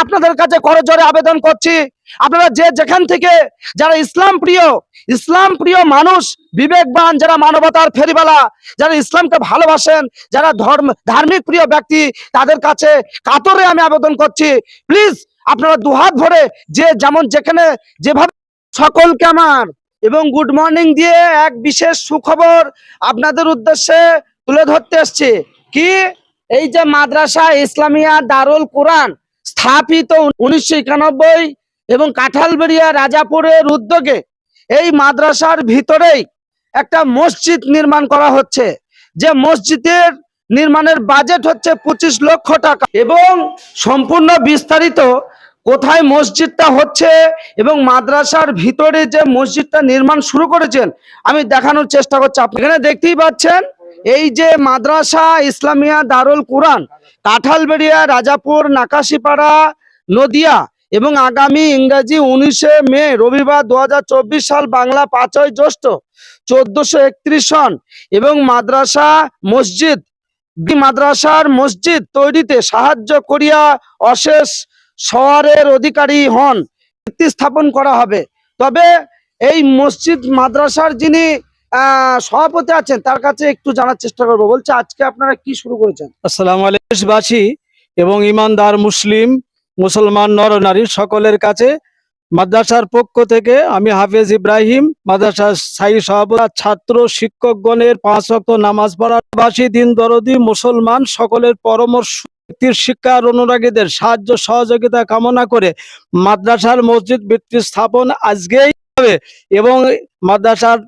আপনাদের কাছে করজোরে আবেদন করছি। আপনারা যে যেখান থেকে যারা ইসলাম প্রিয় ইসলাম প্রিয় মানুষ, বিবেকবান, যারা মানবতার ফেরিবালা, যারা ইসলামকে ভালোবাসেন, যারা ধর্ম, ধার্মিক প্রিয় ব্যক্তি, তাদের কাছে কাতরে আমি আবেদন করছি। প্লিজ, আপনারা দুহাত ভরে যে যেমন যেখানে, যেভাবে সকলকে আমার, এবং গুড মর্নিং দিয়ে এক বিশেষ সুখবর আপনাদের উদ্দেশ্যে তুলে ধরতে এসছি। কি? এই যে মাদ্রাসা ইসলামিয়া দারুল কোরআন। স্থাপিত উনিশশো একানব্বই এবং কাঁঠালবেড়িয়া রাজাপুরের উদ্যোগে এই মাদ্রাসার ভিতরেই একটা মসজিদ নির্মাণ করা হচ্ছে। যে মসজিদের নির্মাণের বাজেট হচ্ছে পঁচিশ লক্ষ টাকা এবং সম্পূর্ণ বিস্তারিত কোথায় মসজিদটা হচ্ছে এবং মাদ্রাসার ভিতরে যে মসজিদটা নির্মাণ শুরু করেছেন, আমি দেখানোর চেষ্টা করছি। আপনি এখানে দেখতেই পাচ্ছেন এই যে মাদ্রাসা ইসলামিয়া দারুল কোরআন, কাঁঠালবেড়িয়া, রাজাপুর, নাকাশিপাড়া, নদিয়া এবং আগামী ইংরাজি উনিশে মে রবিবার দুহাজার চব্বিশ সাল বাংলা পাঁচই জ্যৈষ্ঠ চোদ্দশো একত্রিশ সন এবং মাদ্রাসা মসজিদ মাদ্রাসার মসজিদ তৈরিতে সাহায্য করিয়া অশেষ শহরের অধিকারী হন, ভিত্তি স্থাপন করা হবে। তবে এই মসজিদ মাদ্রাসার যিনি সভাপতি আছেন, তার কাছে একটু জানার চেষ্টা করব। বলছে, আজকে আপনারা কি শুরু করেছেন? আসসালামু আলাইকুম এবং ইমানদার মুসলিম, মুসলমান, নর, নারী সকলের কাছে মাদ্রাসার পক্ষ থেকে আমি হাফেজ ইব্রাহিম, মাদ্রাসার স্থায়ী সভাপতি, ছাত্র, শিক্ষকগণের পাঁচ অক্ট নামাজ পড়াবাসী দিন দরদি মুসলমান সকলের পরামর্শ, ব্যক্তির শিক্ষার অনুরাগীদের সাহায্য, সহযোগিতা কামনা করে মাদ্রাসার মসজিদ ভিত্তি স্থাপন আজকেই হবে এবং মাদ্রাসার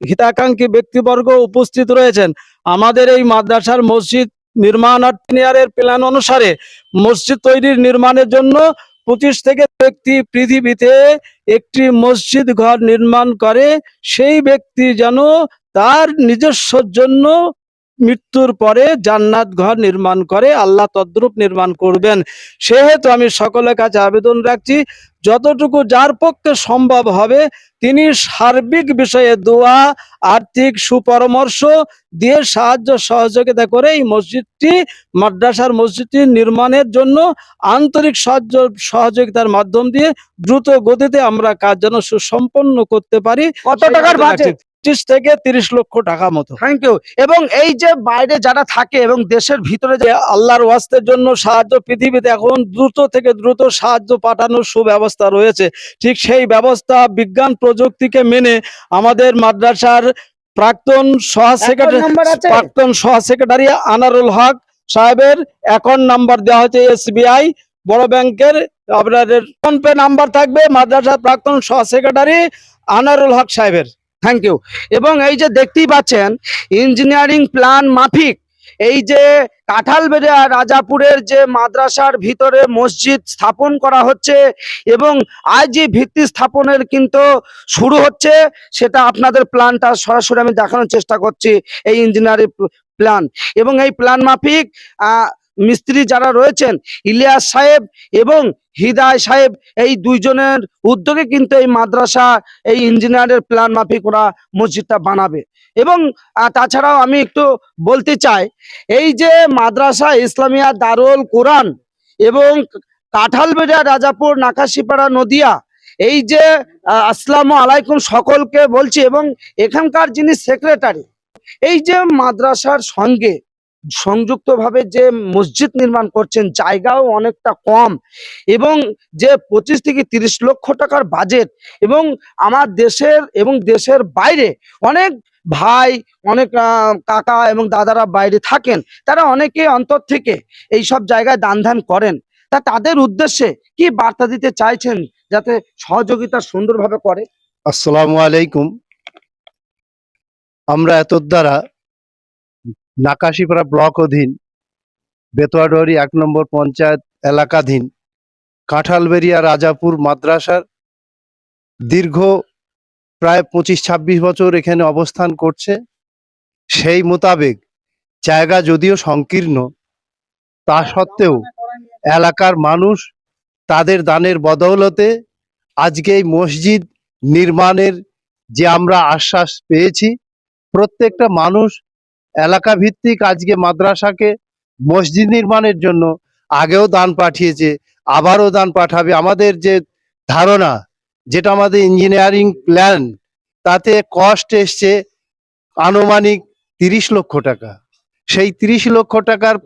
হিতাকাঙ্ক্ষী ব্যক্তিবর্গ উপস্থিত রয়েছেন। আমাদের এই মাদ্রাসার মসজিদ নির্মাণার্থিনিয়ারের প্ল্যান অনুসারে মসজিদ তৈরির নির্মাণের জন্য পঁচিশ থেকে ব্যক্তি পৃথিবীতে একটি মসজিদ ঘর নির্মাণ করে। সেই ব্যক্তি যেন তার নিজস্বর জন্য মৃত্যুর পরে জান্নাত ঘর নির্মাণ করে, আল্লাহ তদ্রূপ নির্মাণ করবেন। সেহেতু আমি সকলের কাছে আবেদন রাখছি যতটুকু যার পক্ষে সম্ভব হবে তিনি সার্বিক বিষয়ে দোয়া আর্থিক সুপরামর্শ দিয়ে সাহায্য সহযোগিতা করে এই মসজিদটি মাদ্রাসার মসজিদটি নির্মাণের জন্য আন্তরিক সাহায্য সহযোগিতার মাধ্যম দিয়ে দ্রুত গতিতে আমরা কাজ যেন সুসম্পন্ন করতে পারি। কত টাকার বাজেট? পঁচিশ থেকে তিরিশ লক্ষ টাকা মতো। থ্যাংক ইউ এবং এই যে বাইরে যারা থাকে এবং দেশের ভিতরে যে আল্লাহর ওয়াস্তের জন্য সাহায্য পৃথিবীতে এখন দ্রুত থেকে দ্রুত সাহায্য পাঠানোর সুব্যবস্থা রয়েছে। ঠিক সেই ব্যবস্থা বিজ্ঞান প্রযুক্তিকে মেনে আমাদের মাদ্রাসার প্রাক্তন সহ সেক্রেটারি প্রাক্তন সহ সেক্রেটারি আনারুল হক সাহেবের অ্যাকাউন্ট নাম্বার দেওয়া হয়েছে এসবিআই বড় ব্যাংকের আপনাদের ফোন পে নাম্বার থাকবে মাদ্রাসার প্রাক্তন সহ সেক্রেটারি আনারুল হক সাহেবের। থ্যাংক ইউ এবং এই যে দেখতেই পাচ্ছেন ইঞ্জিনিয়ারিং প্ল্যান মাফিক। এই যে কাঁঠালবেড়িয়া রাজাপুরের যে মাদ্রাসার ভিতরে মসজিদ স্থাপন করা হচ্ছে এবং আজ যে ভিত্তি স্থাপনের কিন্তু শুরু হচ্ছে, সেটা আপনাদের প্ল্যানটা সরাসরি আমি দেখানোর চেষ্টা করছি, এই ইঞ্জিনিয়ারিং প্ল্যান এবং এই প্ল্যান মাফিক মিস্ত্রি যারা রয়েছেন, ইলিয়াস সাহেব এবং হৃদয় সাহেব, এই দুইজনের উদ্যোগে কিন্তু এই মাদ্রাসা, এই ইঞ্জিনিয়ারের প্ল্যান মাফিক ওরা মসজিদটা বানাবে। এবং তাছাড়াও আমি একটু বলতে চাই, এই যে মাদ্রাসা ইসলামিয়া দারুল কোরআন এবং কাঁঠালবেড়িয়া রাজাপুর, নাকাশিপাড়া, নদিয়া, এই যে আসসালামু আলাইকুম সকলকে বলছি এবং এখানকার যিনি সেক্রেটারি, এই যে মাদ্রাসার সঙ্গে সংযুক্তভাবে যে মসজিদ নির্মাণ করছেন, জায়গাও অনেকটা কম এবং যে পঁচিশ থেকে তিরিশ লক্ষ টাকার বাজেট এবং আমার দেশের এবং দেশের বাইরে অনেক ভাই, অনেক কাকা এবং দাদারা বাইরে থাকেন, তারা অনেকে অন্তর থেকে এই সব জায়গায় দান ধ্যান করেন। তা তাদের উদ্দেশ্যে কি বার্তা দিতে চাইছেন যাতে সহযোগিতা সুন্দরভাবে করে? আসসালামু আলাইকুম। আমরা এত দ্বারা নাকাশিপাড়া ব্লক অধীন বেতোয়াডুয়ারি এক নম্বর পঞ্চায়েত এলাকাধীন কাঁঠালবেরিয়া রাজাপুর মাদ্রাসার দীর্ঘ প্রায় পঁচিশ ছাব্বিশ বছর এখানে অবস্থান করছে। সেই মোতাবেক জায়গা যদিও সংকীর্ণ, তা সত্ত্বেও এলাকার মানুষ তাদের দানের বদৌলতে আজকে এই মসজিদ নির্মাণের যে আমরা আশ্বাস পেয়েছি, প্রত্যেকটা মানুষ এলাকা ভিত্তিক আজকে মাদ্রাসাকে মসজিদ নির্মাণের জন্য আগেও দান পাঠিয়েছে আবারও দান পাঠাবে। আমাদের যে ধারণা যেটা আমাদের ইঞ্জিনিয়ারিং প্ল্যান তাতে কস্ট এসছে আনুমানিক তিরিশ লক্ষ টাকা। সেই তিরিশ লক্ষ টাকার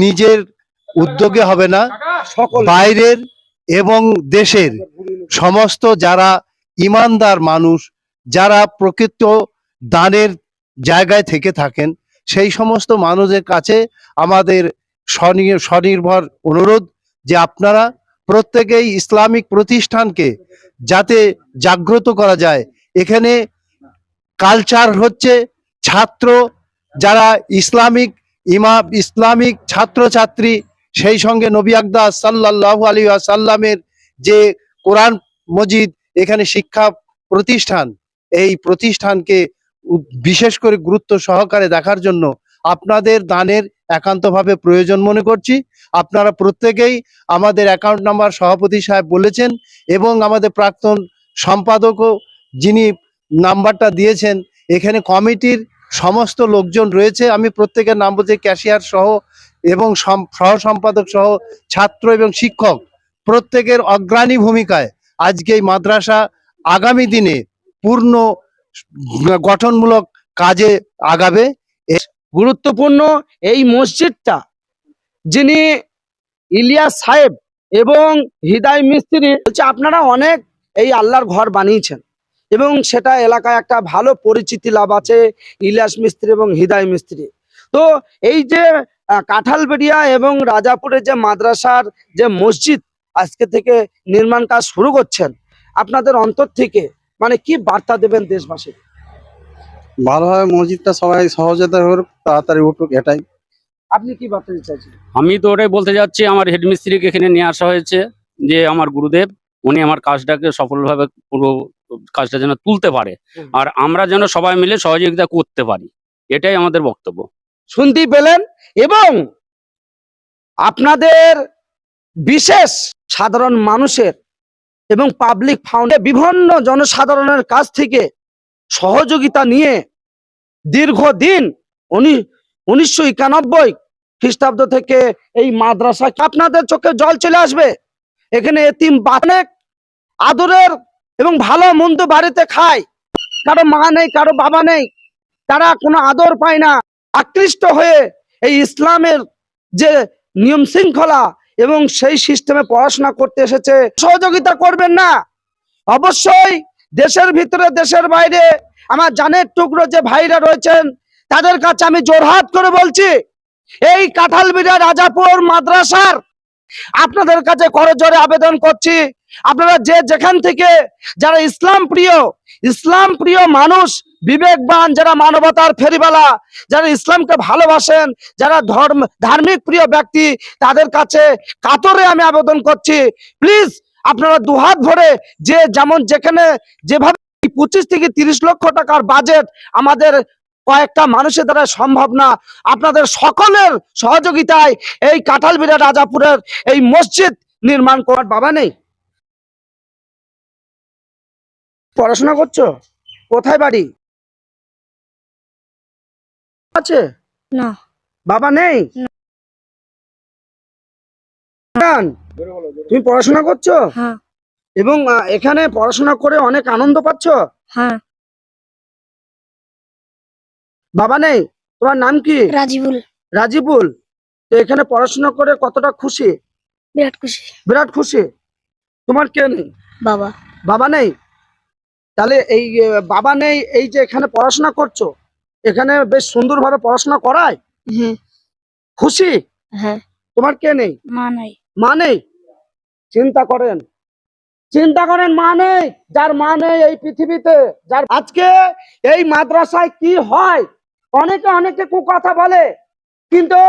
নিজের উদ্যোগে হবে না বাইরের এবং দেশের সমস্ত যারা ইমানদার মানুষ যারা প্রকৃত দানের জায়গায় থেকে থাকেন। সেই সমস্ত মানুষের কাছে আমাদের স্বনি- স্বনির্ভর অনুরোধ যে আপনারা প্রত্যেকেই ইসলামিক প্রতিষ্ঠানকে যাতে জাগ্রত করা যায়। এখানে কালচার হচ্ছে ছাত্র, যারা ইসলামিক ইমা ইসলামিক ছাত্রছাত্রী, সেই সঙ্গে নবী আকদাস সাল্লাল্লাহু আলী সাল্লামের যে কোরআন মজিদ, এখানে শিক্ষা প্রতিষ্ঠান, এই প্রতিষ্ঠানকে বিশেষ করে গুরুত্ব সহকারে দেখার জন্য আপনাদের দানের একান্তভাবে প্রয়োজন মনে করছি। আপনারা প্রত্যেকেই আমাদের অ্যাকাউন্ট নাম্বার সভাপতি সাহেব বলেছেন এবং আমাদের প্রাক্তন সম্পাদকও যিনি নাম্বারটা দিয়েছেন, এখানে কমিটির সমস্ত লোকজন রয়েছে। আমি প্রত্যেকের নাম বলছি ক্যাশিয়ার সহ এবং সহ সম্পাদক সহ ছাত্র এবং শিক্ষক। প্রত্যেকের অগ্রণী ভূমিকায় আজকে এই মাদ্রাসা আগামী দিনে পূর্ণ গঠনমূলক কাজে আগাবে। গুরুত্বপূর্ণ এই মসজিদটা, যিনি ইলিয়াস সাহেব এবং হৃদয় মিস্ত্রি, বলছে আপনারা অনেক এই আল্লাহর ঘর বানিয়েছেন এবং সেটা এলাকায় একটা ভালো পরিচিতি লাভ আছে ইলিয়াস মিস্ত্রি এবং হৃদয় মিস্ত্রি। তো এই যে কাঁঠালবেড়িয়া এবং রাজাপুরের যে মাদ্রাসার যে মসজিদ আজকে থেকে নির্মাণ কাজ শুরু করছেন, আপনাদের অন্তর থেকে মানে কি বার্তা দেবেন দেশবাসী ভালোভাবে মসজিদটা সবাই সহজতা হোক তাড়াতাড়ি উঠুক এটাই। আপনি কি বার্তা দিতে চাইছেন? আমি তো ওটাই বলতে যাচ্ছি আমার হেডমিস্ত্রিকে এখানে নিয়ে আসা হয়েছে যে আমার গুরুদেব উনি আমার কাজটাকে সফলভাবে পুরো কাজটা যেন তুলতে পারে। আর আমরা যেন সবাই মিলে সহযোগিতা করতে পারি এটাই আমাদের বক্তব্য। শুনতেই পেলেন এবং আপনাদের বিশেষ সাধারণ মানুষের এবং পাবলিক ফাউন্ডে বিভিন্ন জনসাধারণের কাছ থেকে সহযোগিতা নিয়ে দীর্ঘদিন উনি উনিশশো একানব্বই খ্রিস্টাব্দ থেকে এই মাদ্রাসা আপনাদের চোখে জল চলে আসবে। এখানে এতিম অনেক আদরের এবং ভালো মন্দ বাড়িতে খায়। কারও মা নেই, কারও বাবা নেই, তারা কোনো আদর পায় না। আকৃষ্ট হয়ে এই ইসলামের যে নিয়ম শৃঙ্খলা এবং সেই সিস্টেমে পড়াশোনা করতে এসেছে। সহযোগিতা করবেন না। অবশ্যই দেশের ভিতরে, দেশের বাইরে আমার জানের টুকরো যে ভাইরা রয়েছেন, তাদের কাছে আমি জোরহাত করে বলছি, এই কাঁঠালবিড়া রাজাপুর মাদ্রাসার আপনাদের কাছে করজোরে আবেদন করছি। আপনারা যে যেখান থেকে, যারা ইসলাম প্রিয় ইসলাম প্রিয় মানুষ, বিবেকবান, যারা মানবতার ফেরিবালা, যারা ইসলামকে ভালোবাসেন, যারা ধর্ম, ধার্মিক প্রিয় ব্যক্তি, তাদের কাছে কাতরে আমি আবেদন করছি। প্লিজ, আপনারা দুহাত ভরে যে যেমন যেখানে, যেভাবে পঁচিশ থেকে তিরিশ লক্ষ টাকার বাজেট আমাদের কয়েকটা মানুষের দ্বারা সম্ভব না। আপনাদের সকলের সহযোগিতায় এই কাঁঠালবিড়া রাজাপুরের এই মসজিদ নির্মাণ করার বাবা নেই। পড়াশোনা করছ? কোথায় বাড়ি? আছে? না। বাবা নেই। তুমি পড়াশোনা করছ? হ্যাঁ। এবং এখানে পড়াশোনা করে অনেক আনন্দ পাচ্ছ? হ্যাঁ। বাবা নেই? তোমার নাম কি? রাজিবুল। রাজিবুল? তো এখানে পড়াশোনা করে কতটা খুশি? বিরাট খুশি। বিরাট খুশি? তোমার কে নেই? বাবা। বাবা নেই? তাহলে এই বাবা নেই এই যে এখানে পড়াশোনা করছ এখানে বেশ সুন্দরভাবে পড়াশোনা করায়? খুশি? হ্যাঁ। তোমার কে নেই? মা নাই। মা নেই? চিন্তা করেন। চিন্তা করেন মা নেই? যার মা নেই এই পৃথিবীতে যার আজকে এই মাদ্রাসায় কি হয়? অনেকে অনেকে কথা বলে কিন্তু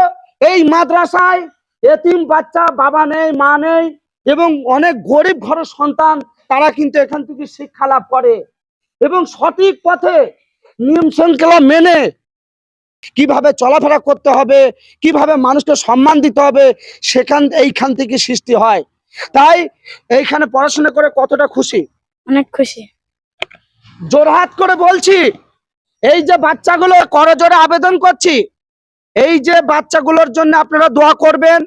এই মাদ্রাসায় এতিম বাচ্চা বাবা নেই মা নেই এবং অনেক গরিব ঘরের সন্তান তারা কিন্তু এখান থেকে শিক্ষা লাভ করে। এবং সঠিক পথে নিয়ম শৃঙ্খলা মেনে কীভাবে চলাফেরা করতে হবে কীভাবে মানুষকে সম্মান দিতে হবে সেখান এইখান থেকে সৃষ্টি হয়। তাই এইখানে পড়াশোনা করে কতটা খুশি? অনেক খুশি। জোরহাত করে বলছি এই যে বাচ্চাগুলো করজোরে আবেদন করছি। এই যে বাচ্চাগুলোর জন্য আপনারা দোয়া করবেন।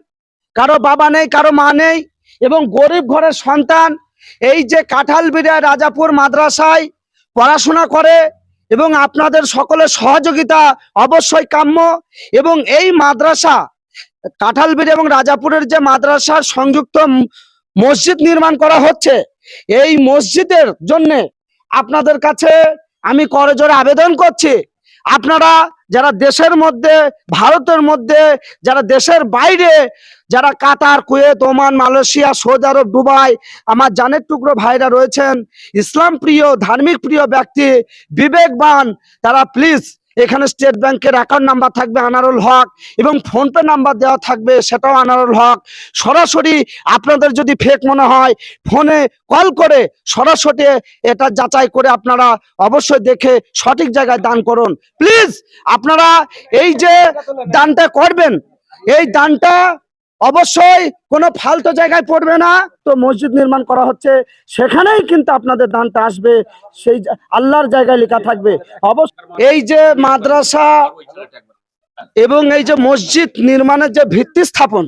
কারও বাবা নেই, কারও মা নেই, এবং গরিব ঘরের সন্তান, এই যে কাঁঠালবিড়া রাজাপুর মাদ্রাসায় পড়াশোনা করে, এবং আপনাদের সকলের সহযোগিতা অবশ্যই কাম্য, এবং এই মাদ্রাসা কাঁঠালবিড়ি এবং রাজাপুরের যে মাদ্রাসার সংযুক্ত মসজিদ নির্মাণ করা হচ্ছে, এই মসজিদের জন্যে আপনাদের কাছে আমি করজোরে আবেদন করছি। আপনারা যারা দেশের মধ্যে, ভারতের মধ্যে, যারা দেশের বাইরে, যারা Qatar, Kuwait, Oman, Malaysia, Saudi Arab, Dubai, আমার জানের টুকরো ভাইরা রয়েছেন, ইসলাম প্রিয়, ধার্মিক প্রিয় ব্যক্তি, বিবেকবান, তারা প্লিজ এখানে স্টেট ব্যাংকের অ্যাকাউন্ট নাম্বার থাকবে আনারুল হক এবং ফোনপে নাম্বার দেওয়া থাকবে, সেটাও আনারুল হক। সরাসরি আপনাদের যদি ফেক মনে হয়, ফোনে কল করে সরাসরি এটা যাচাই করে আপনারা অবশ্যই দেখে সঠিক জায়গায় দান করুন। প্লিজ আপনারা এই যে দানটা করবেন, এই দানটা অবশ্যই কোনো ফালতু জায়গায় পড়বে না। তো মসজিদ নির্মাণ করা হচ্ছে, সেখানেই কিন্তু আপনাদের দানটা আসবে। সেই আল্লাহর জায়গায় লেখা থাকবে। অবশ্য এই যে মাদ্রাসা এবং এই যে মসজিদ নির্মাণের যে ভিত্তি স্থাপন,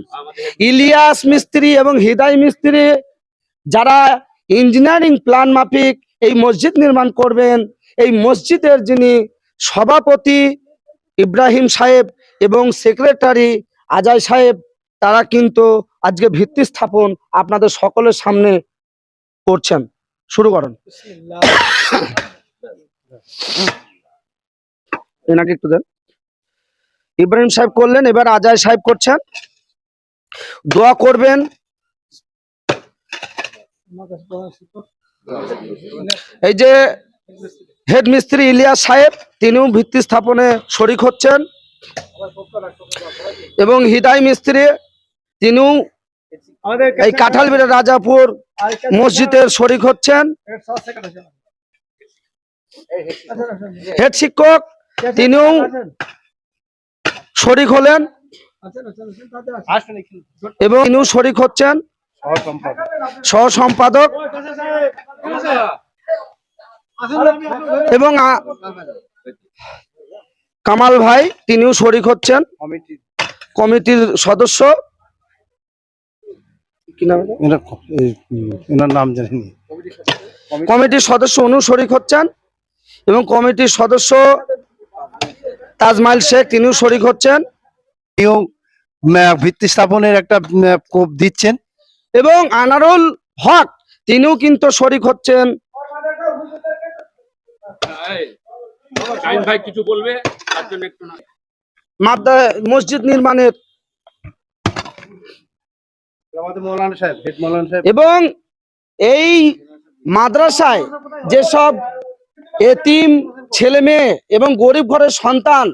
ইলিয়াস মিস্ত্রি এবং হৃদয় মিস্ত্রি, যারা ইঞ্জিনিয়ারিং প্ল্যান মাফিক, এই মসজিদ নির্মাণ করবেন। এই মসজিদের যিনি সভাপতি ইব্রাহিম সাহেব এবং সেক্রেটারি আজাই সাহেব তারা কিন্তু আজকে ভিত্তি স্থাপন আপনাদের সকলের সামনে করছেন। শুরু করেন। এনাকে একটু দেন। ইব্রাহিম সাহেব করলেন, এবার আজাই সাহেব করছেন। দোয়া করবেন। এই যে হেড মিস্ত্রি ইলিয়াস সাহেব, তিনিও ভিত্তি স্থাপনে শরিক হচ্ছেন। এবং হৃদয় মিস্ত্রি তিনিও এই কাঁঠালবিড়া রাজাপুর মসজিদের শরিক হচ্ছেন। হেড শিক্ষক তিনিও শরিক হলেন। এবং তিনিও শরিক হচ্ছেন। সহ সম্পাদক এবং কামাল ভাই তিনিও শরিক হচ্ছেন। কমিটির সদস্য। কি নাম এনার ক- এই, উম, এনার নাম জানি কমিটির সদস্য অনু শরিক হচ্ছেন এবং কমিটির সদস্য তাজমাইল শেখ তিনিও শরিক হচ্ছেন। তিনিও ভিত্তি স্থাপনের একটা কোপ দিচ্ছেন। এবং আনারুল হক তিনিও কিন্তু শরিক হচ্ছেন। মসজিদ নির্মাণের আমাদের মৌলানা সাহেব হেড মৌলানা সাহেব এবং এই মাদ্রাসায় যেসব এতিম ছেলে মেয়ে এবং গরিব ঘরের সন্তান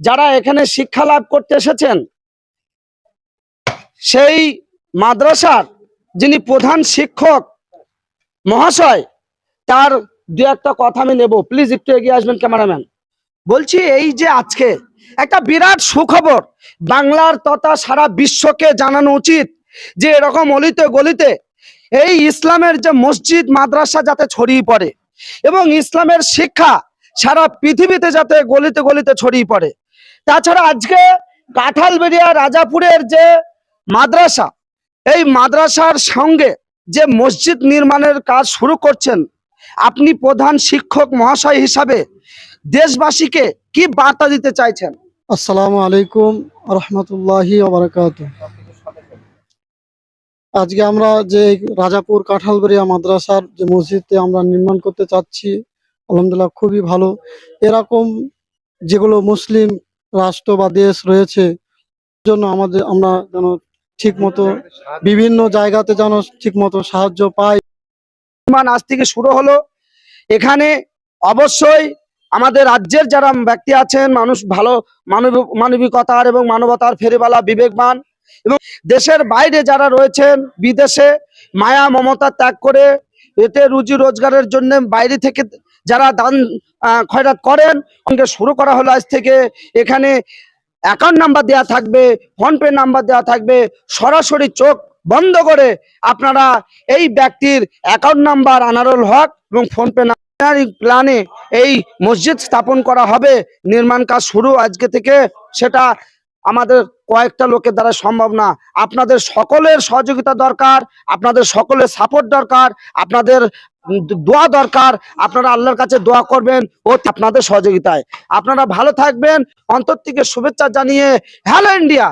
যারা এখানে শিক্ষা লাভ করতে এসেছেন, সেই মাদ্রাসার যিনি প্রধান শিক্ষক মহাশয়, তার দু একটা কথা আমি নেব। প্লিজ একটু এগিয়ে আসবেন ক্যামেরাম্যান। বলছি এই যে আজকে একটা বিরাট সুখবর, বাংলার তথা সারা বিশ্বকে জানানো উচিত যে এরকম অলিতে গলিতে এই ইসলামের যে মসজিদ, মাদ্রাসা যাতে ছড়িয়ে পড়ে এবং ইসলামের শিক্ষা সারা পৃথিবীতে যাতে গলিতে গলিতে ছড়িয়ে পড়ে। তাছাড়া আজকে কাঁঠালবেড়িয়া রাজাপুরের যে মাদ্রাসা, এই মাদ্রাসার সঙ্গে যে মসজিদ নির্মাণের কাজ শুরু করছেন, আপনি প্রধান শিক্ষক মহাশয় হিসাবে দেশবাসীকে কি বার্তা দিতে চাইছেন? আসসালামু আলাইকুম রহমতুল্লাহি আজকে আমরা যে রাজাপুর কাঁঠালবাড়িয়া মাদ্রাসার যে মসজিদে আমরা নির্মাণ করতে চাচ্ছি, আলহামদুলিল্লাহ খুবই ভালো। এরকম যেগুলো মুসলিম রাষ্ট্র বা দেশ রয়েছে জন্য আমাদের, আমরা যেন ঠিক মতো বিভিন্ন জায়গাতে যেন ঠিক মতো সাহায্য পাই। নির্মাণ আজ থেকে শুরু হলো। এখানে অবশ্যই আমাদের রাজ্যের যারা ব্যক্তি আছেন, মানুষ ভালো মানব, মানবিকতার এবং মানবতার ফেরিবালা বিবেকবান এবং দেশের বাইরে যারা রয়েছেন বিদেশে মায়া, মমতা ত্যাগ করে এতে রুজি রোজগারের জন্য বাইরে থেকে যারা দান খয়রাত করেন, সঙ্গে শুরু করা হলো আজ থেকে। এখানে অ্যাকাউন্ট নাম্বার দেওয়া থাকবে ফোনপে নাম্বার দেওয়া থাকবে। সরাসরি চোখ বন্ধ করে আপনারা এই ব্যক্তির অ্যাকাউন্ট নাম্বার আনারুল হক এবং ফোনপে প্ল্যানে এই মসজিদ স্থাপন করা হবে। নির্মাণ কাজ শুরু আজকে থেকে। সেটা আমাদের কয়েকটা লোকের দ্বারা সম্ভব না। আপনাদের সকলের সহযোগিতা দরকার, আপনাদের সকলের সাপোর্ট দরকার, আপনাদের দোয়া দরকার, আপনারা আল্লাহর কাছে দোয়া করবেন, ও আপনাদের সহযোগিতায়। আপনারা ভালো থাকবেন, অন্তর থেকে শুভেচ্ছা জানিয়ে হ্যালো ইন্ডিয়া